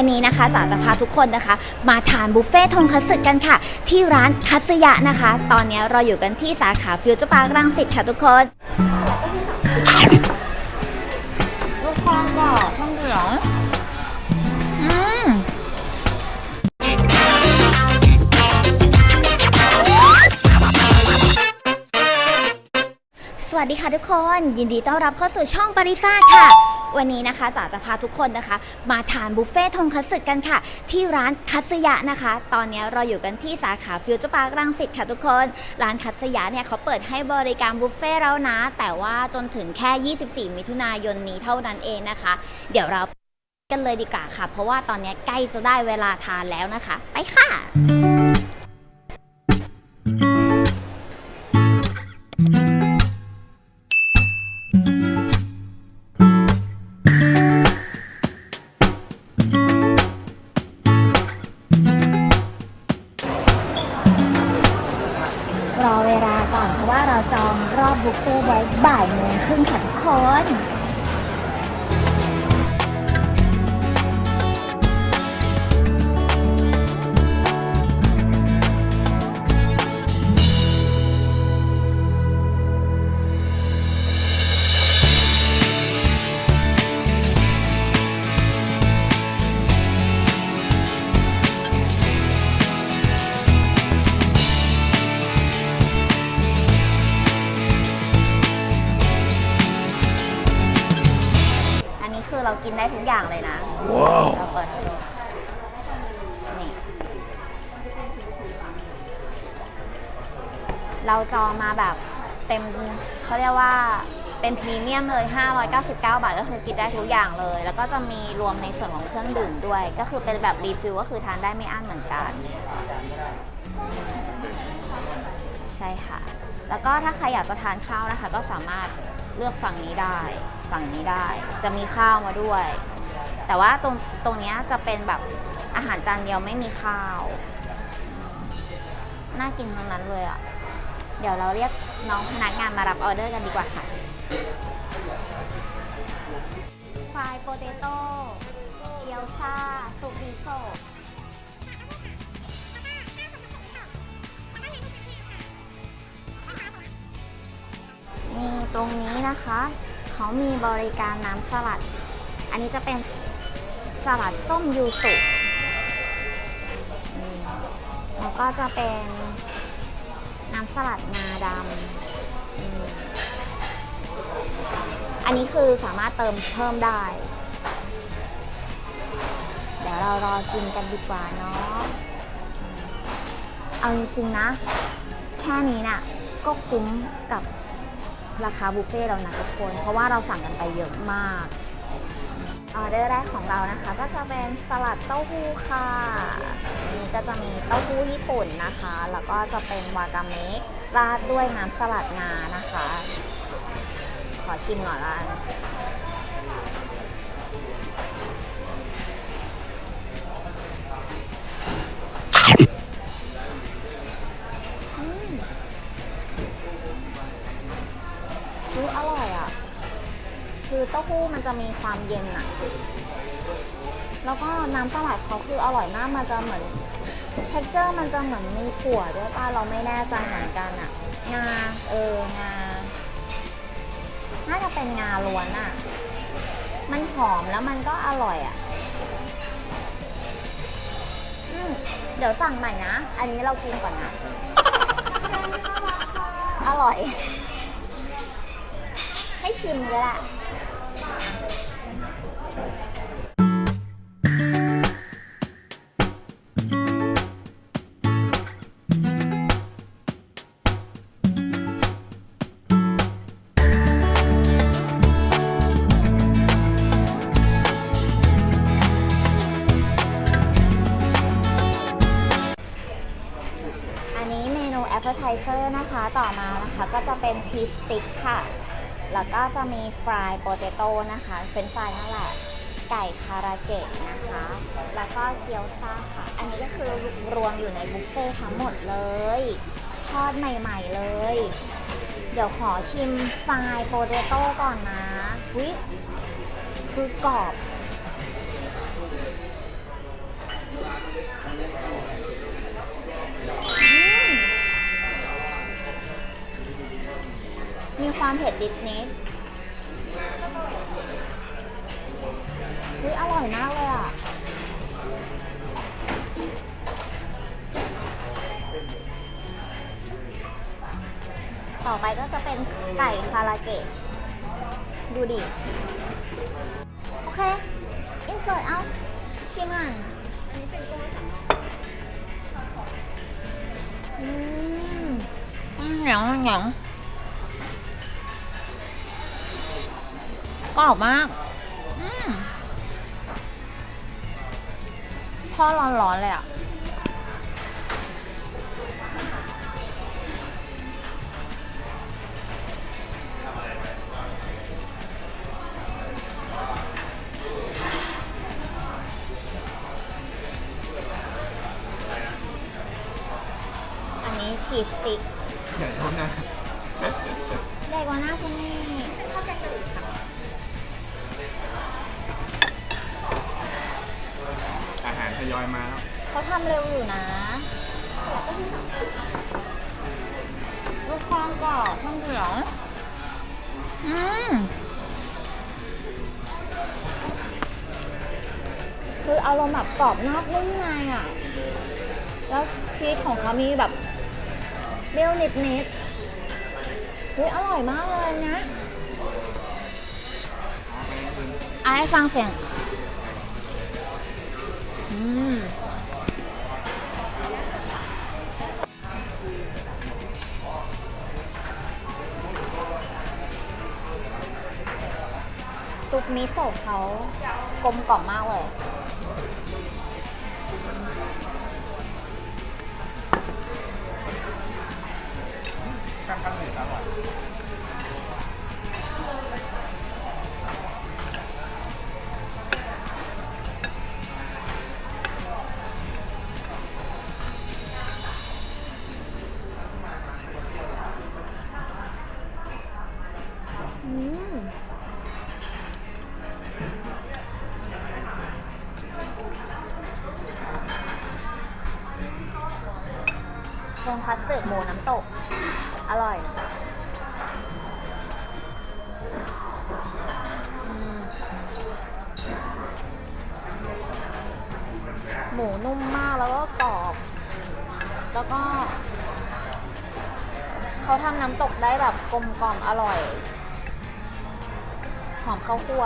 วันนี้นะคะจ๋าจะพาทุกคนนะคะ มาทานบุฟเฟ่ต์ทงคัตสึกันค่ะ ที่ร้านคัตสึยะนะคะ ตอนนี้เราอยู่กันที่สาขาฟิวเจอร์ปาร์ครังสิตค่ะทุกคน วัสดีค่ะทุกคน ยินดีต้อนรับเข้าสู่ช่องปริซ่าค่ะ วันนี้นะคะจ๋าจะพาทุกคนนะคะ มาทานบุฟเฟ่ทงคัตสึกันค่ะ ที่ร้านคัตสึยะนะคะ ตอนนี้เราอยู่กันที่สาขาฟิวเจอร์พาร์ครังสิตค่ะทุกคน ร้านคัตสึยะเนี่ยเขาเปิดให้บริการบุฟเฟ่แล้วนะ แต่ว่าจนถึงแค่ 24 มิถุนายนนี้เท่านั้นเองนะคะ เดี๋ยวเรากันเลยดีกว่าค่ะ เพราะว่าตอนนี้ใกล้จะได้เวลาทานแล้วนะคะ ไปค่ะ อย่างเลยนะเราเปิดให้ดูนี่เราจองมาแบบเต็มเขาเรียกว่าเป็นพรีเมียมเลย 599 บาท ก็คือกินได้ทุกอย่างเลย แล้วก็จะมีรวมในส่วนของเครื่องดื่มด้วย ก็คือเป็นแบบรีฟิลก็คือทานได้ไม่อั้นเหมือนกัน ใช่ค่ะ แล้วก็ถ้าใครอยากจะทานข้าวนะคะ ก็สามารถเลือกฝั่งนี้ได้ ฝั่งนี้ได้ จะมีข้าวมาด้วย แต่ว่าตรงตรงนี้จะเป็นแบบอาหารจานเดียวไม่มีข้าว น่ากินทั้งนั้นเลยอะ่ะ เดี๋ยวเราเรียกน้องพนักงานมารับออเดอร์กันดีกว่าค่ะฟรายโปเตโต้เกี๊ยวซาซุปมิโซะมีตรงนี้นะคะ เขามีบริการน้ำสลัด อันนี้จะเป็น สลัดส้มยูสุนี่แล้วก็จะเป็นน้ำสลัดงาดำอันนี้คือสามารถเติมเพิ่มได้ เดี๋ยวเรารอกินกันดีกว่าเนาะเอาจริงๆนะ แค่นี้น่ะก็คุ้มกับราคาบุฟเฟ่ต์แล้วนะทุกคน เพราะว่าเราสั่งกันไปเยอะมาก ออเดอร์แรกของเรานะคะ ก็จะเป็นสลัดเต้าหู้ค่ะ นี่ก็จะมีเต้าหู้ญี่ปุ่นนะคะ แล้วก็จะเป็นวากาเมะราดด้วยน้ำสลัดงานะคะ ขอชิมหน่อยละกันอืมคืออร่อยอะ คือเต้าหู้มันจะมีความเย็นอะแล้วก็น้ำสลัดเขาคืออร่อยมากมันจะเหมือนเท็กเจอร์มันจะเหมือนมีถั่วด้วยป่ะเราไม่แน่ใจเหมือนกันอะงาเอองาน่าจะเป็นงาล้วนอะมันหอมแล้วมันก็อร่อยอะอืมเดี๋ยวสั่งใหม่นะ อันนี้เรากินก่อนนะ อร่อย ให้ชิมก็ได้อันนี้เมนู appetizer นะคะ ต่อมานะคะก็จะเป็นชีสสติ๊กค่ะ แล้วก็จะมีฟรายโปเตโต้นะคะเฟรนฟรายนั่นแหละ ไก่คาราเกะนะคะ แล้วก็เกี๊ยวซ่าค่ะ อันนี้ก็คือรวมอยู่ในบุฟเฟ่ต์ทั้งหมดเลย ทอดใหม่ๆเลย เดี๋ยวขอชิมฟรายโปเตโต้ก่อนนะวิคือกรอบ มีความเผ็ดนิดนิดอุ๊ยอร่อยมากเลยอะ ต่อไปก็จะเป็นไก่คาราเกะ ดูดิ โอเค อินเสิร์ตเอาชิมอะอืมเหนียวเหนียว กรอบมาก อืมทอดร้อนๆเลยอะ อันนี้ชีสสติ๊กใหญ่เท่าหน้าใหญ่กว่าหน้าฉันนี่อา ยอยมาแล้วเขาทำเร็วอยู่นะลูกคองกรอบข้าวเหนียวอืม คืออารมณ์แบบกรอบนอกนุ่มในอะ แล้วชีสของเขามีแบบเปรี้ยวนิดนิดๆเฮ้ยอร่อยมากเลยนะไอ้ฟังเสียง มิโซะเขากลมกล่อมมากเลย ทงคัตสึหมูน้ำตก อร่อยหมูนุ่มมากแล้วก็กรอบ แล้วก็ เขาทำน้ำตกได้แบบกลมกล่อมอร่อย หอมข้าวคั่ว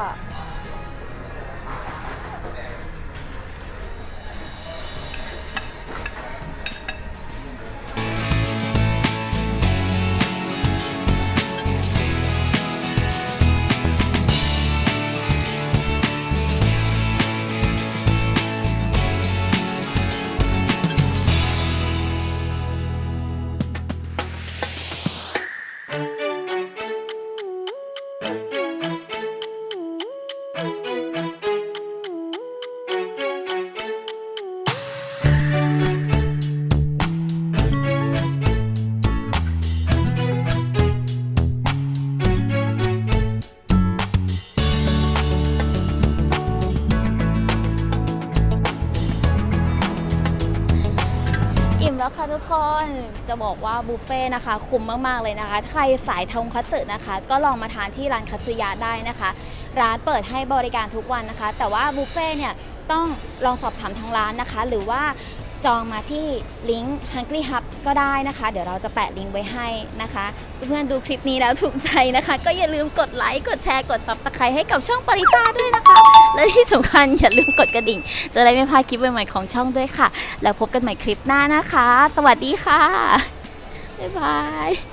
คนจะบอกว่าบุฟเฟ่ต์นะคะคุ้มมากๆเลยนะคะ ใครสายทงคัตสึนะคะ ก็ลองมาทานที่ร้านคัตสึยะได้นะคะ ร้านเปิดให้บริการทุกวันนะคะ แต่ว่าบุฟเฟ่ต์เนี่ยต้องลองสอบถามทางร้านนะคะ หรือว่า จองมาที่ลิงก์ Hungry Hub ก็ได้นะคะ เดี๋ยวเราจะแปะลิงก์ไว้ให้นะคะ เพื่อนๆดูคลิปนี้แล้วถูกใจนะคะ ก็อย่าลืมกดไลค์ กดแชร์ กด Subscribe ให้กับช่องปริต้าด้วยนะคะ และที่สำคัญอย่าลืมกดกระดิ่ง จะได้ไม่พลาดคลิปใหม่ๆของช่องด้วยค่ะ แล้วพบกันใหม่คลิปหน้านะคะ สวัสดีค่ะ บ๊ายบาย